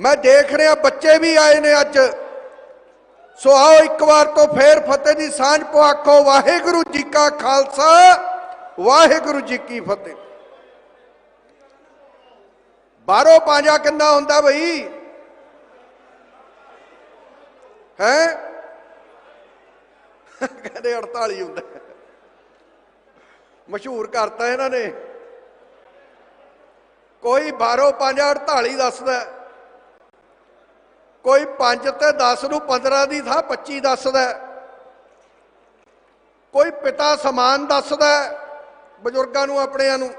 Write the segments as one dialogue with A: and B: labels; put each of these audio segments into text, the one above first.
A: ਮੈਂ ਦੇਖ ਰਿਹਾ ਬੱਚੇ ਵੀ ਆਏ ਨੇ ਅੱਜ। ਸੋ ਆਓ ਇੱਕ ਵਾਰ ਤੋਂ ਫੇਰ ਫਤਿਹ ਦੀ ਸਾਂਝ ਪਵਾਖੋ ਵਾਹਿਗੁਰੂ ਜੀ ਕਾ ਖਾਲਸਾ, ਵਾਹਿਗੁਰੂ ਜੀ ਕੀ ਫਤਿਹ। ਬਾਹਰੋਂ ਪੰਜਾ ਕਿੰਨਾ ਹੁੰਦਾ ਬਈ? ਹੈ? ਕਹਿੰਦੇ 48 ਹੁੰਦਾ। ਮਸ਼ਹੂਰ ਕਰਤਾ ਇਹਨਾਂ ਨੇ। ਕੋਈ 12 5 48 ਦੱਸਦਾ। ਕੋਈ 5 ਤੇ 10 ਨੂੰ 15 ਦੀ ਥਾਂ 25 ਦੱਸਦਾ ਕੋਈ ਪਿਤਾ ਸਮਾਨ ਦੱਸਦਾ ਬਜ਼ੁਰਗਾਂ ਨੂੰ, ਆਪਣਿਆਂ ਨੂੰ।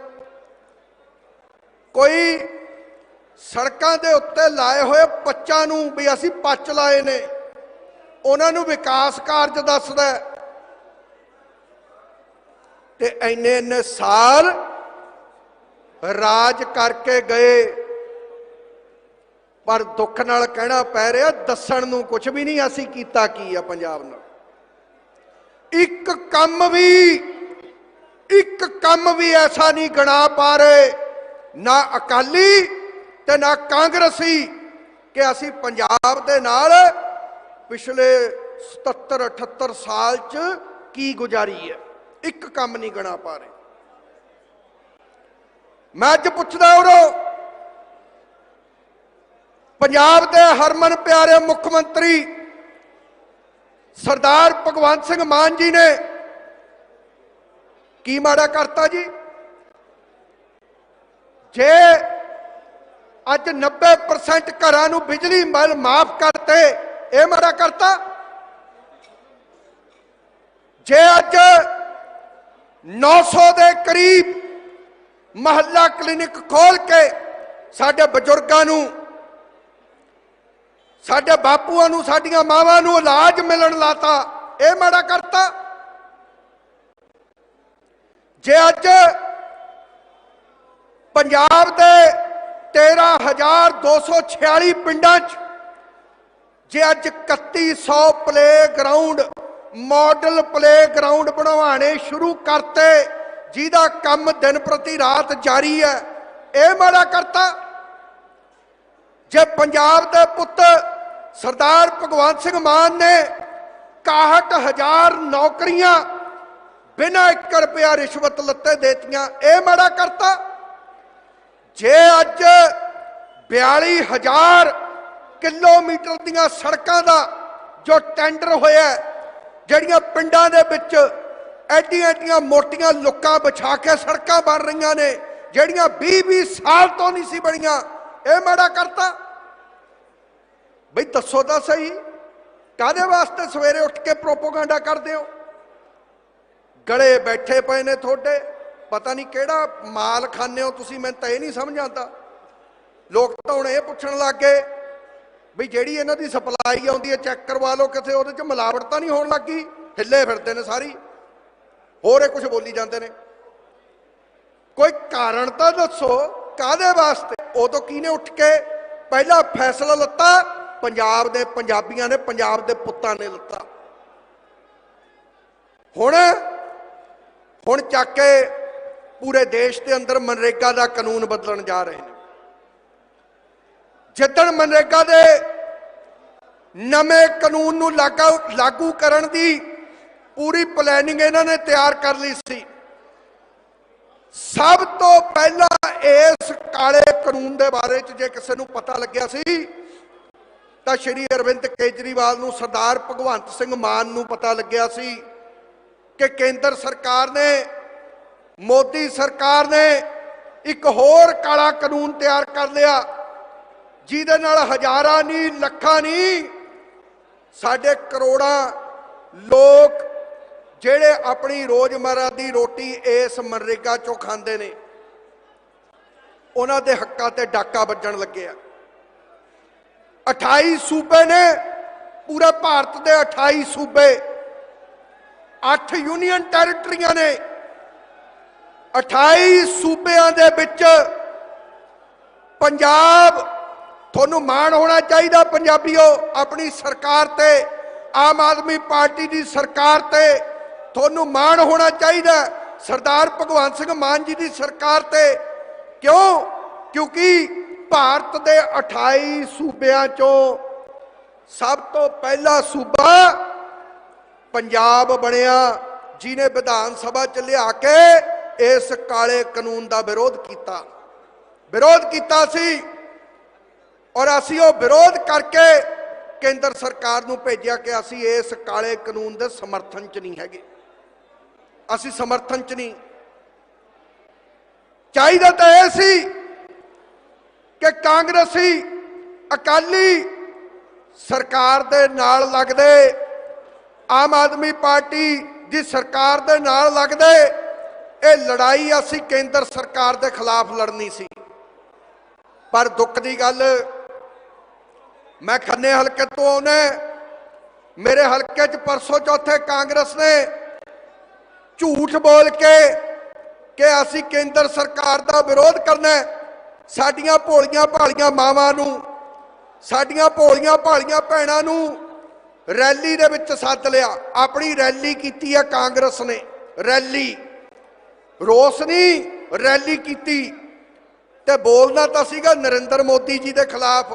A: ਕੋਈ ਸੜਕਾਂ ਦੇ ਉੱਤੇ ਲਾਏ ਹੋਏ ਪੱਚਾਂ ਨੂੰ ਵੀ ਅਸੀਂ ਪੱਚ ਲਾਏ ਨੇ। ਉਹਨਾਂ ਨੂੰ ਵਿਕਾਸ ਕਾਰਜ ਦੱਸਦਾ ਹੈ। ਤੇ ਐਨੇ ਐਨੇ ਸਾਲ ਰਾਜ ਕਰਕੇ ਗਏ। ਪਰ ਦੁੱਖ ਨਾਲ ਕਹਿਣਾ ਪੈ ਰਿਹਾ, ਦੱਸਣ ਨੂੰ ਕੁਝ ਵੀ ਨਹੀਂ ਅਸੀਂ ਕੀਤਾ ਕੀ ਆ ਪੰਜਾਬ ਨਾਲ। ਇੱਕ ਕੰਮ ਵੀ, ਇੱਕ ਕੰਮ ਵੀ ਐਸਾ ਨਹੀਂ ਗਣਾ ਪਾ ਰਹੇ, ਨਾ ਅਕਾਲੀ ਤੇ ਨਾ ਕਾਂਗਰਸੀ ਕਿ ਅਸੀਂ ਪੰਜਾਬ ਦੇ ਨਾਲ ਪਿਛਲੇ 77 78 ਸਾਲ ਚ ਕੀ ਗੁਜ਼ਾਰੀ ਹੈ। ਇੱਕ ਕੰਮ ਨਹੀਂ ਗਣਾ ਪਾ ਰਹੇ। ਮੈਂ ਅੱਜ ਪੁੱਛਦਾ ਉਰੋ ਪੰਜਾਬ ਦੇ ਹਰਮਨ ਪਿਆਰੇ ਮੁੱਖ ਮੰਤਰੀ ਸਰਦਾਰ ਭਗਵੰਤ ਸਿੰਘ ਮਾਨ ਜੀ ਨੇ ਕੀ ਮਾੜਾ ਕਰਤਾ ਜੀ? ਜੇ ਅੱਜ 90% ਘਰਾਂ ਨੂੰ ਬਿਜਲੀ ਬਿੱਲ ਮਾਫ ਕਰਤੇ, ਇਹ ਮਾੜਾ ਕਰਤਾ? ਜੇ ਅੱਜ 900 ਦੇ ਕਰੀਬ ਮਹੱਲਾ ਕਲੀਨਿਕ ਖੋਲ ਕੇ ਸਾਡੇ ਬਜ਼ੁਰਗਾਂ ਨੂੰ ਸਾਡੇ ਬਾਪੂਆਂ ਨੂੰ, ਸਾਡੀਆਂ ਮਾਵਾਂ ਨੂੰ ਇਲਾਜ ਮਿਲਣ ਲਾਤਾ। ਇਹ ਮਾੜਾ ਕਰਤਾ। ਜੇ ਅੱਜ ਪੰਜਾਬ ਦੇ 13246 ਪਿੰਡਾਂ 'ਚ ਜੇ ਅੱਜ 3100 play ground model play ground ਬਣਵਾਣੇ ਸ਼ੁਰੂ ਕਰਤੇ, ਜਿਹਦਾ ਕੰਮ ਦਿਨ ਪ੍ਰਤੀ ਰਾਤ ਜਾਰੀ ਹੈ, ਇਹ ਮਾੜਾ ਕਰਤਾ। ਜੇ ਪੰਜਾਬ ਦੇ ਪੁੱਤ ਸਰਦਾਰ ਭਗਵੰਤ ਸਿੰਘ ਮਾਨ ਨੇ 61000 ਨੌਕਰੀਆਂ ਬਿਨਾਂ 1 ਰੁਪਿਆ ਰਿਸ਼ਵਤ ਲੱਤੇ ਦੇਤੀਆਂ। ਇਹ ਮਾੜਾ ਕਰਤਾ। ਜੇ ਅੱਜ 42000 ਕਿਲੋਮੀਟਰ ਦੀਆਂ ਸੜਕਾਂ ਦਾ ਜੋ ਟੈਂਡਰ ਹੋਇਆ ਜਿਹੜੀਆਂ ਪਿੰਡਾਂ ਦੇ ਵਿੱਚ ਐਡੀਆਂ ਐਡੀਆਂ ਮੋਟੀਆਂ ਲੁੱਕਾਂ ਵਿਛਾ ਕੇ ਸੜਕਾਂ ਬਣ ਰਹੀਆਂ ਨੇ, ਜਿਹੜੀਆਂ 20 20 ਸਾਲ ਤੋਂ ਨਹੀਂ ਸੀ ਬਣੀਆਂ, ਇਹ ਮਾੜਾ ਕਰਤਾ। ਬਈ ਦੱਸੋ ਤਾਂ ਸਹੀ। ਕਾਦੇ ਵਾਸਤੇ ਸਵੇਰੇ ਉੱਠ ਕੇ ਪ੍ਰੋਪੋਗੈਂਡਾ ਕਰਦੇ ਹੋ? ਗਲੇ ਬੈਠੇ ਪਏ ਨੇ ਤੁਹਾਡੇ। ਪਤਾ ਨਹੀਂ ਕਿਹੜਾ ਮਾਲ ਖਾਂਦੇ ਹੋ, ਤੁਸੀਂ ਮੈਨੂੰ ਤਾਂ ਇਹ ਨਹੀਂ ਸਮਝ ਆਉਂਦਾ। ਲੋਕ ਤਾਂ ਹੁਣ ਇਹ ਪੁੱਛਣ ਲੱਗ ਗਏ ਵੀ ਜਿਹੜੀ ਇਹਨਾਂ ਦੀ ਸਪਲਾਈ ਆਉਂਦੀ ਹੈ, ਚੈੱਕ ਕਰਵਾ ਲਓ ਕਿਤੇ, ਉਹਦੇ 'ਚ ਮਿਲਾਵਟ ਤਾਂ ਨਹੀਂ ਹੋਣ ਲੱਗੀ। ਹਿੱਲੇ ਫਿਰਦੇ ਨੇ ਸਾਰੀ। ਹੋਰ ਇਹ ਕੁਝ ਬੋਲੀ ਜਾਂਦੇ ਨੇ। ਕੋਈ ਕਾਰਨ ਤਾਂ ਦੱਸੋ ਕਾਦੇ ਵਾਸਤੇ? ਉਦੋਂ ਕਿਹਨੇ ਉੱਠ ਕੇ ਪਹਿਲਾ ਫੈਸਲਾ ਲੱਤਾ? ਪੰਜਾਬ ਦੇ ਪੰਜਾਬੀਆਂ ਨੇ ਪੰਜਾਬ ਦੇ ਪੁੱਤਾਂ ਨੇ ਲਿੱਤਾ ਹੁਣ ਹੁਣ ਚੱਕ ਕੇ ਪੂਰੇ ਦੇਸ਼ ਦੇ ਅੰਦਰ ਮਨਰੇਗਾ ਦਾ ਕਾਨੂੰਨ ਬਦਲਣ ਜਾ ਰਹੇ ਨੇ। ਜਿੱਦਣ ਮਨਰੇਗਾ ਦੇ ਨਵੇਂ ਕਾਨੂੰਨ ਨੂੰ ਲਾਗੂ ਲਾਗੂ ਕਰਨ ਦੀ ਪੂਰੀ ਪਲੈਨਿੰਗ ਇਹਨਾਂ ਨੇ ਤਿਆਰ ਕਰ ਲਈ ਸੀ। ਸਭ ਤੋਂ ਪਹਿਲਾਂ ਇਸ ਕਾਲੇ ਕਾਨੂੰਨ ਦੇ ਬਾਰੇ ਚ ਜੇ ਕਿਸੇ ਨੂੰ ਪਤਾ ਲੱਗਿਆ ਸੀ ਤਾਂ ਸ਼੍ਰੀ ਅਰਵਿੰਦ ਕੇਜਰੀਵਾਲ ਨੂੰ ਸਰਦਾਰ ਭਗਵੰਤ ਸਿੰਘ ਮਾਨ ਨੂੰ ਪਤਾ ਲੱਗਿਆ ਸੀ ਕਿ ਕੇਂਦਰ ਸਰਕਾਰ ਨੇ, ਮੋਦੀ ਸਰਕਾਰ ਨੇ ਇੱਕ ਹੋਰ ਕਾਲਾ ਕਾਨੂੰਨ ਤਿਆਰ ਕਰ ਲਿਆ, ਜਿਹਦੇ ਨਾਲ ਹਜ਼ਾਰਾਂ ਨਹੀਂ, ਲੱਖਾਂ ਨਹੀਂ, ਸਾਡੇ ਕਰੋੜਾਂ ਲੋਕ ਜਿਹੜੇ ਆਪਣੀ ਰੋਜ਼ਮਰਰਾ ਦੀ ਰੋਟੀ ਇਸ ਮਨਰੇਗਾ ਚੋਂ ਖਾਂਦੇ ਨੇ, ਉਹਨਾਂ ਦੇ ਹੱਕਾਂ ਤੇ ਡਾਕਾ ਵੱਜਣ ਲੱਗਿਆ। 28 ਸੂਬੇ ਨੇ, ਪੂਰੇ ਭਾਰਤ ਦੇ 28 ਸੂਬੇ। 8 ਯੂਨੀਅਨ ਟੈਰੀਟਰੀਆਂ ਨੇ। 28 ਸੂਬਿਆਂ ਦੇ ਵਿੱਚ ਪੰਜਾਬ, ਤੁਹਾਨੂੰ ਮਾਣ ਹੋਣਾ ਚਾਹੀਦਾ ਪੰਜਾਬੀਓ, ਆਪਣੀ ਸਰਕਾਰ ਤੇ, ਆਮ ਆਦਮੀ ਪਾਰਟੀ ਦੀ ਸਰਕਾਰ ਤੇ, ਤੁਹਾਨੂੰ ਮਾਣ ਹੋਣਾ ਚਾਹੀਦਾ ਸਰਦਾਰ ਭਗਵੰਤ ਸਿੰਘ ਮਾਨ ਜੀ ਦੀ ਸਰਕਾਰ ਤੇ। ਕਿਉਂ? ਕਿਉਂਕਿ ਭਾਰਤ ਦੇ 28 ਸੂਬਿਆਂ ਚੋਂ ਸਭ ਤੋਂ ਪਹਿਲਾ ਸੂਬਾ ਪੰਜਾਬ ਬਣਿਆ ਜਿਨੇ ਵਿਧਾਨ ਸਭਾ ਚ ਲਿਆ ਕੇ ਇਸ ਕਾਲੇ ਕਾਨੂੰਨ ਦਾ ਵਿਰੋਧ ਕੀਤਾ। ਵਿਰੋਧ ਕੀਤਾ ਸੀ ਔਰ ਅਸੀਂ ਉਹ ਵਿਰੋਧ ਕਰਕੇ ਕੇਂਦਰ ਸਰਕਾਰ ਨੂੰ ਭੇਜਿਆ ਕਿ ਅਸੀਂ ਇਸ ਕਾਲੇ ਕਾਨੂੰਨ ਦੇ ਸਮਰਥਨ ਚ ਨਹੀਂ ਹੈਗੇ। ਅਸੀਂ ਸਮਰਥਨ ਚ ਨਹੀਂ। ਚਾਹੀਦਾ ਤਾਂ ਇਹ ਸੀ ਕਿ ਕਾਂਗਰਸੀ ਅਕਾਲੀ ਸਰਕਾਰ ਦੇ ਨਾਲ ਲੱਗਦੇ, ਆਮ ਆਦਮੀ ਪਾਰਟੀ ਦੀ ਸਰਕਾਰ ਦੇ ਨਾਲ ਲੱਗਦੇ, ਇਹ ਲੜਾਈ ਅਸੀਂ ਕੇਂਦਰ ਸਰਕਾਰ ਦੇ ਖਿਲਾਫ ਲੜਨੀ ਸੀ ਪਰ ਦੁੱਖ ਦੀ ਗੱਲ, ਮੈਂ ਖੰਨੇ ਹਲਕੇ ਤੋਂ ਆਉਣਾ ਮੇਰੇ ਹਲਕੇ 'ਚ ਪਰਸੋਂ ਚੌਥੇ ਕਾਂਗਰਸ ਨੇ ਝੂਠ ਬੋਲ ਕੇ ਕਿ ਅਸੀਂ ਕੇਂਦਰ ਸਰਕਾਰ ਦਾ ਵਿਰੋਧ ਕਰਨਾ ਹੈ। ਸਾਡੀਆਂ ਭੋਲੀਆਂ ਭਾਲੀਆਂ ਮਾਵਾਂ ਨੂੰ, ਸਾਡੀਆਂ ਭੋਲੀਆਂ ਭਾਲੀਆਂ ਭੈਣਾਂ ਨੂੰ ਰੈਲੀ ਦੇ ਵਿੱਚ ਸੱਦ ਲਿਆ। ਆਪਣੀ ਰੈਲੀ ਕੀਤੀ ਹੈ ਕਾਂਗਰਸ ਨੇ। ਰੈਲੀ। ਰੋਸ ਨਹੀਂ ਰੈਲੀ ਕੀਤੀ। ਤੇ ਬੋਲਣਾ ਤਾਂ ਸੀਗਾ ਨਰਿੰਦਰ ਮੋਦੀ ਜੀ ਦੇ ਖਿਲਾਫ।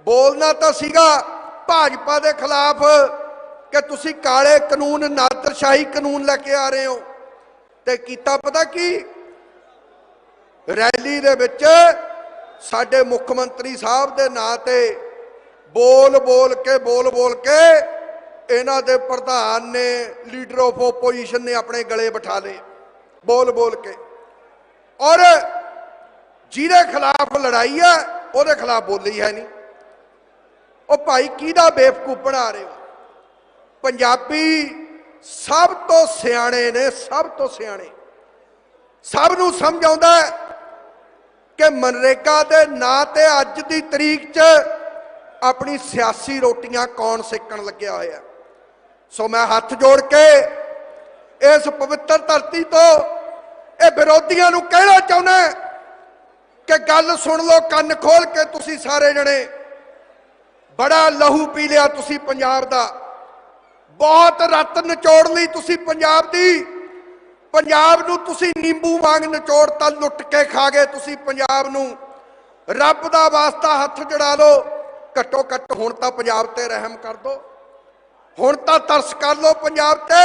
A: ਬੋਲਣਾ ਤਾਂ ਸੀਗਾ ਭਾਜਪਾ ਦੇ ਖਿਲਾਫ ਕਿ ਤੁਸੀਂ ਕਾਲੇ ਕਾਨੂੰਨ, ਨਾਦਰਸ਼ਾਹੀ ਕਾਨੂੰਨ ਲੈ ਕੇ ਆ ਰਹੇ ਹੋ। ਤੇ ਕੀਤਾ ਪਤਾ ਕੀ? ਰੈਲੀ ਦੇ ਵਿੱਚ ਸਾਡੇ ਮੁੱਖ ਮੰਤਰੀ ਸਾਹਿਬ ਦੇ ਨਾਂ ਤੇ ਬੋਲ ਬੋਲ ਕੇ ਬੋਲ ਬੋਲ ਕੇ ਇਹਨਾਂ ਦੇ ਪ੍ਰਧਾਨ ਨੇ ਲੀਡਰ ਆਫ ਓਪੋਜੀਸ਼ਨ ਨੇ ਆਪਣੇ ਗਲੇ ਬਿਠਾ ਲਏ, ਬੋਲ ਬੋਲ ਕੇ। ਔਰ ਜਿਹਦੇ ਖਿਲਾਫ ਲੜਾਈ ਹੈ, ਉਹਦੇ ਖਿਲਾਫ ਬੋਲੀ ਹੈ ਨਹੀਂ। ਉਹ ਭਾਈ ਕਿਹਦਾ ਬੇਵਕੂਫ ਬਣਾ ਰਹੇ ਹੋ? ਪੰਜਾਬੀ ਸਭ ਤੋਂ ਸਿਆਣੇ ਨੇ, ਸਭ ਤੋਂ ਸਿਆਣੇ। ਸਭ ਨੂੰ ਸਮਝ ਆਉਂਦਾ ਕਿ ਮਨਰੇਗਾ ਦੇ ਨਾਂ ਤੇ ਅੱਜ ਦੀ ਤਰੀਕ 'ਚ ਆਪਣੀ ਸਿਆਸੀ ਰੋਟੀਆਂ ਕੌਣ ਸੇਕਣ ਲੱਗਿਆ ਹੋਇਆ? ਸੋ ਮੈਂ ਹੱਥ ਜੋੜ ਕੇ ਇਸ ਪਵਿੱਤਰ ਧਰਤੀ ਤੋਂ ਇਹ ਵਿਰੋਧੀਆਂ ਨੂੰ ਕਹਿਣਾ ਚਾਹੁੰਦਾ ਕਿ ਗੱਲ ਸੁਣ ਲਓ, ਕੰਨ ਖੋਲ ਕੇ ਤੁਸੀਂ ਸਾਰੇ ਜਣੇ। ਬੜਾ ਲਹੂ ਪੀ ਲਿਆ ਤੁਸੀਂ ਪੰਜਾਬ ਦਾ। ਬਹੁਤ ਰੱਤ ਨਿਚੋੜ ਲਈ ਤੁਸੀਂ ਪੰਜਾਬ ਦੀ। ਪੰਜਾਬ ਨੂੰ ਤੁਸੀਂ ਨਿੰਬੂ ਵਾਂਗ ਨਿਚੋੜਤਾ ਲੁੱਟ ਕੇ ਖਾ ਗਏ, ਤੁਸੀਂ ਪੰਜਾਬ ਨੂੰ। ਰੱਬ ਦਾ ਵਾਸਤਾ ਹੱਥ ਜੜਾ ਲਓ। ਘੱਟੋ ਘੱਟ ਹੁਣ ਤਾਂ ਪੰਜਾਬ ਤੇ ਰਹਿਮ ਕਰ ਦਿਓ ਹੁਣ ਤਾਂ ਤਰਸ ਕਰ ਲਓ ਪੰਜਾਬ ਤੇ।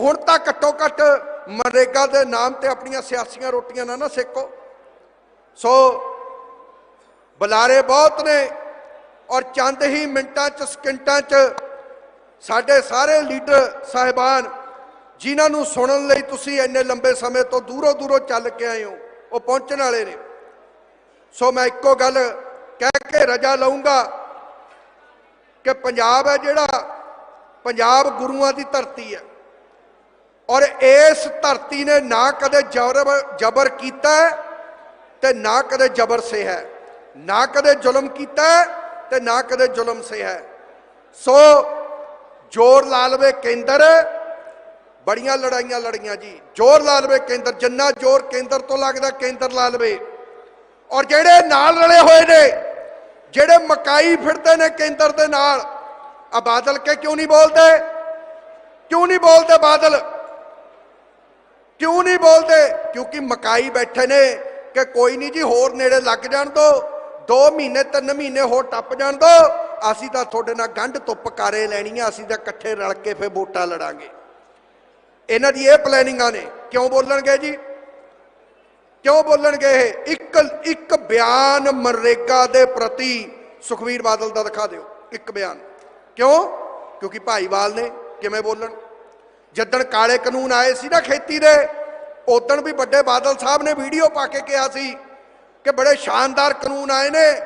A: ਹੁਣ ਤਾਂ ਘੱਟੋ ਘੱਟ ਮਨਰੇਗਾ ਦੇ ਨਾਮ ਤੇ ਆਪਣੀਆਂ ਸਿਆਸੀਆਂ ਰੋਟੀਆਂ ਨਾ ਨਾ ਸੇਕੋ। ਸੋ ਬੁਲਾਰੇ ਬਹੁਤ ਨੇ ਔਰ ਚੰਦ ਹੀ ਮਿੰਟਾਂ ਚ ਸਕਿੰਟਾਂ ਚ ਸਾਡੇ ਸਾਰੇ ਲੀਡਰ, ਸਾਹਿਬਾਨ ਜਿਨ੍ਹਾਂ ਨੂੰ ਸੁਣਨ ਲਈ ਤੁਸੀਂ ਇੰਨੇ ਲੰਬੇ ਸਮੇਂ ਤੋਂ ਦੂਰੋਂ ਦੂਰੋਂ ਚੱਲ ਕੇ ਆਏ ਹੋ, ਉਹ ਪਹੁੰਚਣ ਵਾਲੇ ਨੇ। ਸੋ ਮੈਂ ਇੱਕੋ ਗੱਲ ਕਹਿ ਕੇ ਰਜਾ ਲਊਂਗਾ ਕਿ ਪੰਜਾਬ ਹੈ ਜਿਹੜਾ, ਪੰਜਾਬ ਗੁਰੂਆਂ ਦੀ ਧਰਤੀ ਹੈ। ਔਰ ਇਸ ਧਰਤੀ ਨੇ ਨਾ ਕਦੇ ਜਬਰ ਜਬਰ ਕੀਤਾ ਹੈ ਤੇ ਨਾ ਕਦੇ ਜਬਰ ਸੇ ਹੈ। ਨਾ ਕਦੇ ਜ਼ੁਲਮ ਕੀਤਾ ਹੈ ਤੇ ਨਾ ਕਦੇ ਜ਼ੁਲਮ ਸੇ ਹੈ। ਸੋ ਜੋਰ ਲਾਲਵੇ ਕੇਂਦਰ ਬੜੀਆਂ ਲੜਾਈਆਂ ਲੜੀਆਂ ਜੀ। ਜੋਰ ਲਾ ਲਵੇ ਕੇਂਦਰ, ਜਿੰਨਾ ਜੋਰ ਕੇਂਦਰ ਤੋਂ ਲੱਗਦਾ ਕੇਂਦਰ ਲਾ ਲਵੇ। ਔਰ ਜਿਹੜੇ ਨਾਲ ਰਲੇ ਹੋਏ ਨੇ, ਜਿਹੜੇ ਮਕਾਈ ਫਿਰਦੇ ਨੇ ਕੇਂਦਰ ਦੇ ਨਾਲ ਆ ਬਾਦਲ ਕੇ ਕਿਉਂ ਨਹੀਂ ਬੋਲਦੇ? ਕਿਉਂ ਨਹੀਂ ਬੋਲਦੇ ਬਾਦਲ? ਕਿਉਂ ਨਹੀਂ ਬੋਲਦੇ? ਕਿਉਂਕਿ ਮਕਾਈ ਬੈਠੇ ਨੇ ਕਿ ਕੋਈ ਨਹੀਂ ਜੀ, ਹੋਰ ਨੇੜੇ ਲੱਗ ਜਾਣ ਦੋ। 2 ਮਹੀਨੇ 3 ਮਹੀਨੇ ਹੋਰ ਟੱਪ ਜਾਣ ਦੋ। ਅਸੀਂ ਤਾਂ ਤੁਹਾਡੇ ਨਾਲ ਗੰਢ ਤੁੱਪ ਕਾਰੇ ਲੈਣੀ ਲੈਣੀਆਂ, ਅਸੀਂ ਤਾਂ ਇਕੱਠੇ ਰਲ ਕੇ ਫੇ ਵੋਟਾਂ ਲੜਾਂਗੇ। ਇਹਨਾਂ ਦੀ ਇਹ ਪਲੈਨਿੰਗਾਂ ਨੇ। ਕਿਉਂ ਬੋਲਣਗੇ ਜੀ? ਕਿਉਂ ਬੋਲਣਗੇ ਇਹ? ਇੱਕ ਇੱਕ ਬਿਆਨ ਮਨਰੇਗਾ ਦੇ ਪ੍ਰਤੀ ਸੁਖਵੀਰ ਬਾਦਲ ਦਾ ਦਿਖਾ ਦਿਓ। ਇੱਕ ਬਿਆਨ। ਕਿਉਂ? ਕਿਉਂਕਿ ਭਾਈਵਾਲ ਨੇ ਕਿਵੇਂ ਬੋਲਣ? ਜਦਣ ਕਾਲੇ ਕਾਨੂੰਨ ਆਏ ਸੀ ਨਾ ਖੇਤੀ ਦੇ, ਉਦੋਂ ਵੀ ਵੱਡੇ ਬਾਦਲ ਸਾਹਿਬ ਨੇ ਵੀਡੀਓ ਪਾ ਕੇ ਕਿਹਾ ਸੀ ਕਿ ਬੜੇ ਸ਼ਾਨਦਾਰ ਕਾਨੂੰਨ ਆਏ ਨੇ,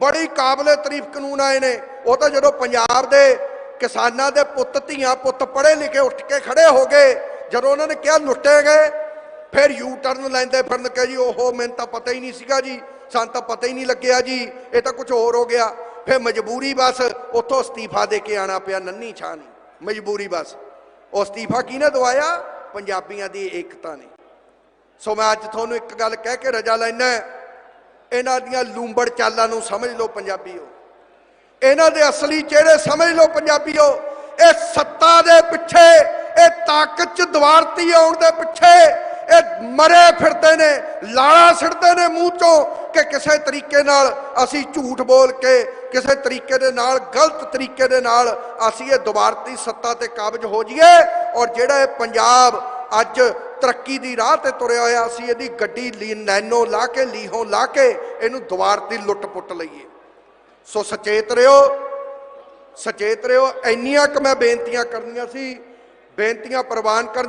A: ਬੜੀ ਕਾਬਲੇ ਤਾਰੀਫ ਕਾਨੂੰਨ ਆਏ ਨੇ। ਉਹ ਤਾਂ ਜਦੋਂ ਪੰਜਾਬ ਦੇ ਕਿਸਾਨਾਂ ਦੇ ਪੁੱਤ, ਧੀਆਂ ਪੁੱਤ ਪੜ੍ਹੇ ਲਿਖੇ ਉੱਠ ਕੇ ਖੜੇ ਹੋ ਗਏ। ਜਦੋਂ ਉਹਨਾਂ ਨੇ ਕਿਹਾ ਲੁੱਟੇ ਗਏ, ਫਿਰ ਯੂ ਟਰਨ ਲੈਂਦੇ ਫਿਰਨ ਕਿ ਜੀ, ਓਹੋ, ਮੈਨੂੰ ਤਾਂ ਪਤਾ ਹੀ ਨਹੀਂ ਸੀਗਾ ਜੀ, ਸਾਨੂੰ ਤਾਂ ਪਤਾ ਹੀ ਨਹੀਂ ਲੱਗਿਆ ਜੀ, ਇਹ ਤਾਂ ਕੁਝ ਹੋਰ ਹੋ ਗਿਆ। ਫਿਰ ਮਜਬੂਰੀ ਬਸ, ਉੱਥੋਂ ਅਸਤੀਫਾ ਦੇ ਕੇ ਆਣਾ ਪਿਆ ਨੰਨੀ ਛਾਂ ਨਹੀਂ ਮਜਬੂਰੀ ਬਸ। ਉਹ ਅਸਤੀਫਾ ਕਿਹਨੇ ਦਵਾਇਆ? ਪੰਜਾਬੀਆਂ ਦੀ ਏਕਤਾ ਨੇ। ਸੋ ਮੈਂ ਅੱਜ ਤੁਹਾਨੂੰ ਇੱਕ ਗੱਲ ਕਹਿ ਕੇ ਰਜਾ ਲੈਣਾ ਇਹਨਾਂ ਦੀਆਂ ਲੂੰਬੜ ਚਾਲਾਂ ਨੂੰ ਸਮਝ ਲਓ ਪੰਜਾਬੀਓ। ਇਹਨਾਂ ਦੇ ਅਸਲੀ ਚਿਹਰੇ ਸਮਝ ਲਓ ਪੰਜਾਬੀਓ, ਇਹ ਸੱਤਾ ਦੇ ਪਿੱਛੇ, ਇਹ ਤਾਕਤ ਚ ਦਵਾਰਤੀ ਆਉਣ ਦੇ ਪਿੱਛੇ, ਇਹ ਮਰੇ ਫਿਰਦੇ ਨੇ, ਲਾਲਾ ਸਿੱਟਦੇ ਨੇ ਮੂੰਹ ਚੋਂ ਕਿ ਕਿਸੇ ਤਰੀਕੇ ਨਾਲ ਅਸੀਂ ਝੂਠ ਬੋਲ ਕੇ, ਕਿਸੇ ਤਰੀਕੇ ਦੇ ਨਾਲ, ਗਲਤ ਤਰੀਕੇ ਦੇ ਨਾਲ ਅਸੀਂ ਇਹ ਦੁਬਾਰਤੀ ਸੱਤਾ ਤੇ ਕਾਬਜ ਹੋ ਜਾਈਏ ਔਰ ਜਿਹੜਾ ਇਹ ਪੰਜਾਬ ਅੱਜ ਤਰੱਕੀ ਦੀ ਰਾਹ ਤੇ ਤੁਰਿਆ ਹੋਇਆ, ਅਸੀਂ ਇਹਦੀ ਗੱਡੀ ਲੀ ਨੈਨੋ ਲਾ ਕੇ, ਲੀਹੋਂ ਲਾ ਕੇ ਇਹਨੂੰ ਦੁਬਾਰਤੀ ਲੁੱਟ ਪੁੱਟ ਲਈਏ। ਸੋ ਸਚੇਤ ਰਿਓ ਸਚੇਤ ਰਿਓ ਇੰਨੀਆਂ ਕਿ ਮੈਂ ਬੇਨਤੀਆਂ ਕਰਨੀਆਂ ਸੀ। ਬੇਨਤੀਆਂ ਪ੍ਰਵਾਨ ਕਰ